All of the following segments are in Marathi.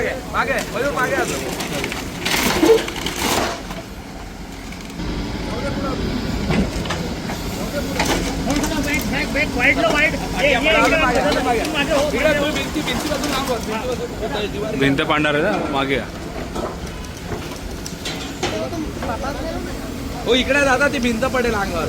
मागे मागे मयूर मागे भिंती पाडणार आहे ना? मागे. हो इकडे दादा ती भिंत पडेल अंगावर.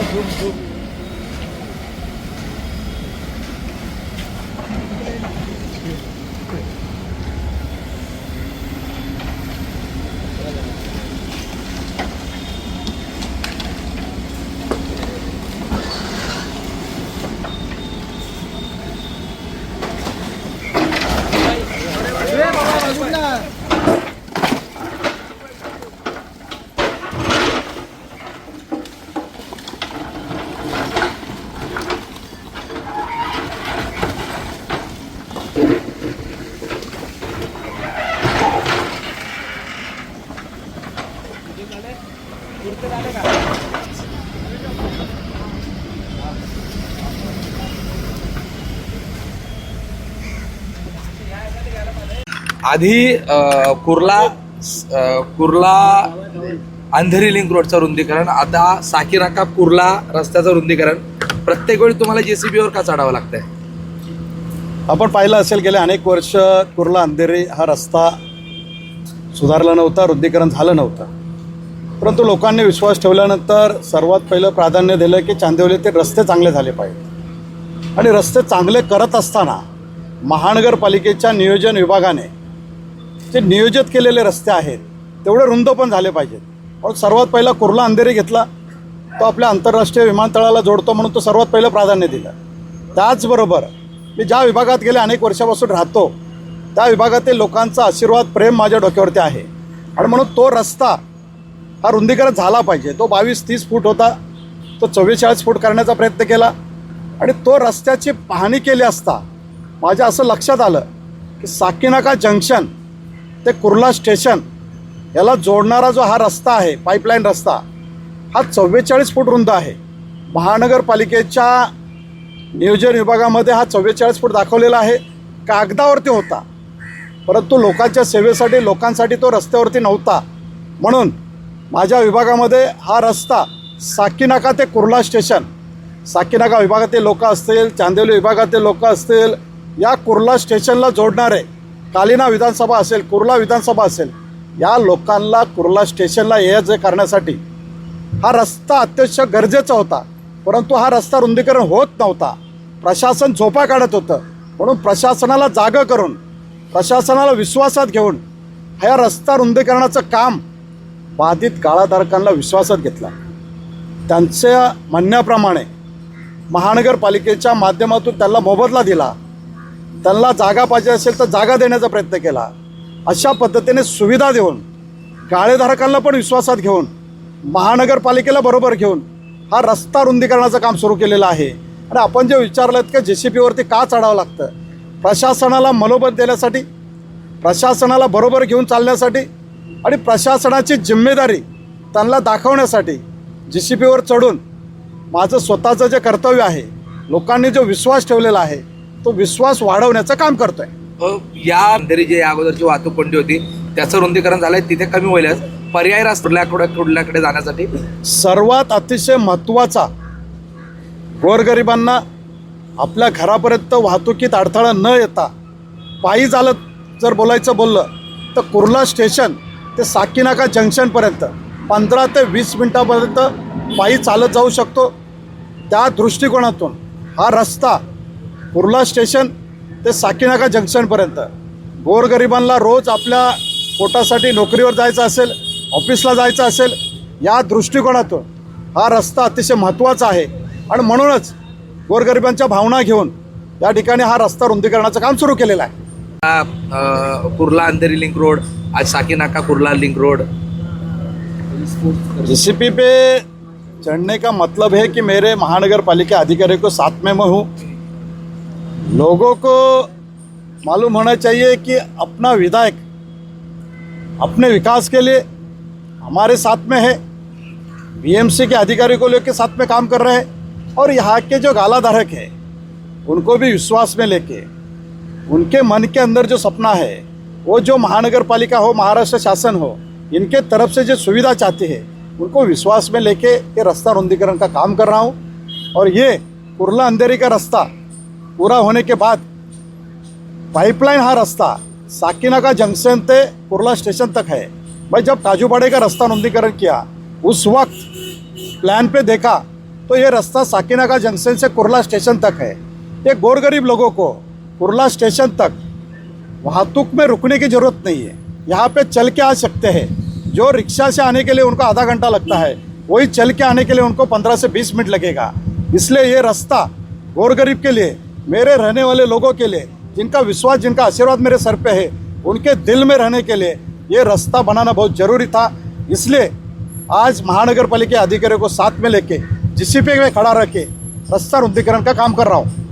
आधी अ, कुर्ला आधी कुर्ला कुर्ला अंधेरी लिंक रोडचं रुंदीकरण आता साकीनाका कुर्ला रस्त्याचं रुंदीकरण. प्रत्येक वेळी तुम्हाला जेसीबीवर का चढावं लागतंय? आपण पाहिलं असेल गेले अनेक वर्ष कुर्ला अंधेरी हा रस्ता सुधारला नव्हता रुद्धीकरण झालं नव्हतं. परंतु लोकांनी विश्वास ठेवल्यानंतर सर्वात पहिलं प्राधान्य दिलं की चांदिवली ते रस्ते चांगले झाले पाहिजेत. आणि रस्ते चांगले करत असताना महानगरपालिकेच्या नियोजन विभागाने जे नियोजित केलेले रस्ते आहेत तेवढे रुंद पण झाले पाहिजेत. म्हणून सर्वात पहिला कुर्ला अंधेरी घेतला तो आपल्या आंतरराष्ट्रीय विमानतळाला जोडतो म्हणून तो सर्वात पहिलं प्राधान्य दिलं. त्याचबरोबर मी ज्या विभागात गेले अनेक वर्षापासून राहतो त्या विभागातील लोकांचा आशीर्वाद प्रेम माझ्या डोक्यावरती आहे. आणि म्हणून तो रस्ता हा रुंदीकरण झाला पाहिजे. तो बावीस तीस फूट होता तो चव्वेचाळीस फूट करण्याचा प्रयत्न केला आणि तो रस्त्याची पाहणी केली असता माझ्या असं लक्षात आलं की साकीनाका जंक्शन ते कुर्ला स्टेशन याला जोडणारा जो हा रस्ता आहे पाईपलाईन रस्ता हा चव्वेचाळीस फूट रुंद आहे. महानगरपालिकेच्या नियोजन विभागामध्ये हा चव्वेचाळीस फूट दाखवलेला आहे. कागदावरती होता. परंतु लोकांच्या सेवेसाठी लोकांसाठी तो रस्त्यावरती नव्हता. म्हणून माझ्या विभागामध्ये हा रस्ता साकीनाका ते कुर्ला स्टेशन साकीनाका विभागातील लोक असतील चांदिवली विभागातील लोक असतील या कुर्ला स्टेशनला जोडणारे कालिना विधानसभा असेल कुर्ला विधानसभा असेल या लोकांना कुर्ला स्टेशनला ये जे करण्यासाठी हा रस्ता अत्यंत गरजेचा होता. परंतु हा रस्ता रुंदीकरण होत नव्हता. प्रशासन झोपा काढत होतं. म्हणून प्रशासनाला जागं करून प्रशासनाला विश्वासात घेऊन ह्या रस्ता रुंदीकरणाचं काम बाधित गाळाधारकांना विश्वासात घेतला. त्यांच्या म्हणण्याप्रमाणे महानगरपालिकेच्या माध्यमातून त्यांना मोबदला दिला. त्यांना जागा पाहिजे असेल तर जागा देण्याचा प्रयत्न केला. अशा पद्धतीने सुविधा देऊन गाळेधारकांना पण विश्वासात घेऊन महानगरपालिकेला बरोबर घेऊन हा रस्ता रुंदीकरणाचं काम सुरू केलेलं आहे. आणि आपण जे विचारलं की जे सी पीवरती का चढावं लागतं? प्रशासनाला मनोबत देण्यासाठी प्रशासनाला बरोबर घेऊन चालण्यासाठी आणि प्रशासनाची जिम्मेदारी त्यांना दाखवण्यासाठी जी सी पीवर चढून माझं स्वतःचं जे कर्तव्य आहे लोकांनी जो विश्वास ठेवलेला आहे तो विश्वास वाढवण्याचं काम करतो आहे अ, या अंधेरी जे या अगोदरची वाहतूक कोंडी होती त्याचं रुंदीकरण झालंय तिथे कमी होईल पर्याय कुठल्याकडे कुठल्याकडे जाण्यासाठी. सर्वात अतिशय महत्त्वाचा गोरगरिबांना आपल्या घरापर्यंत वाहतुकीत अडथळा न येता पायी चालत जर बोलायचं बोललं तर कुर्ला स्टेशन ते साकीनाका जंक्शनपर्यंत पंधरा ते वीस मिनटापर्यंत पायी चालत जाऊ शकतो. त्या दृष्टिकोनातून हा रस्ता कुर्ला स्टेशन ते साकीनाका जंक्शनपर्यंत गोरगरिबांना रोज आपल्या पोटासाठी नोकरीवर जायचं असेल ऑफिसला जायचं असेल या दृष्टिकोनातून हा रस्ता अतिशय महत्त्वाचा आहे. आणि म्हणूनच गोरगरिबांच्या भावना घेऊन या ठिकाणी हा रस्ता रुंदीकरणाचं काम सुरू केलेलं आहे. कुर्ला अंधेरी लिंक रोड आज Sakinaka Kurla link road. JCB पे चढ़ने का मतलब है कि मेरे महानगर पालिका अधिकारी को साथ में मैं हूँ। लोगों को मालूम होना चाहिए कि अपना विधायक अपने विकास के लिए हमारे साथ में है, बीएमसी के अधिकारी को लेकर साथ में काम कर रहे हैं और यहाँ के जो गालाधारक है, उनको भी विश्वास में लेके, उनके मन के अंदर जो सपना है, वो जो महानगर पालिका हो, महाराष्ट्र शासन हो, इनके तरफ़ से जो सुविधा चाहती है, उनको विश्वास में लेके ये रास्ता रुंदीकरण का काम कर रहा हूँ। और ये कुरला अंधेरी का रास्ता पूरा होने के बाद पाइपलाइन हा रास्ता साकीनाका जंक्शन से कुर्ला स्टेशन तक है। भाई, जब काजूबाड़े का रास्ता रुंदीकरण किया, उस वक्त प्लान पे देखा तो ये रास्ता साकीनाका जंक्शन से कुर्ला स्टेशन तक है। ये गोरगरीब लोगों को कुर्ला स्टेशन तक वाहतुक में रुकने की ज़रूरत नहीं है। यहाँ पे चल के आ सकते हैं। जो रिक्शा से आने के लिए उनको आधा घंटा लगता है, वही चल के आने के लिए उनको पंद्रह से बीस मिनट लगेगा। इसलिए ये रास्ता गोरगरीब के लिए मेरे रहने वाले लोगों के लिए, जिनका विश्वास, जिनका आशीर्वाद मेरे सर पे है, उनके दिल में रहने के लिए ये रास्ता बनाना बहुत ज़रूरी था। इसलिए आज महानगर पालिका अधिकारियों को साथ में लेके, जिसी पे मैं खड़ा रह के रास्ता रुद्धिकरण का काम कर रहा हूँ।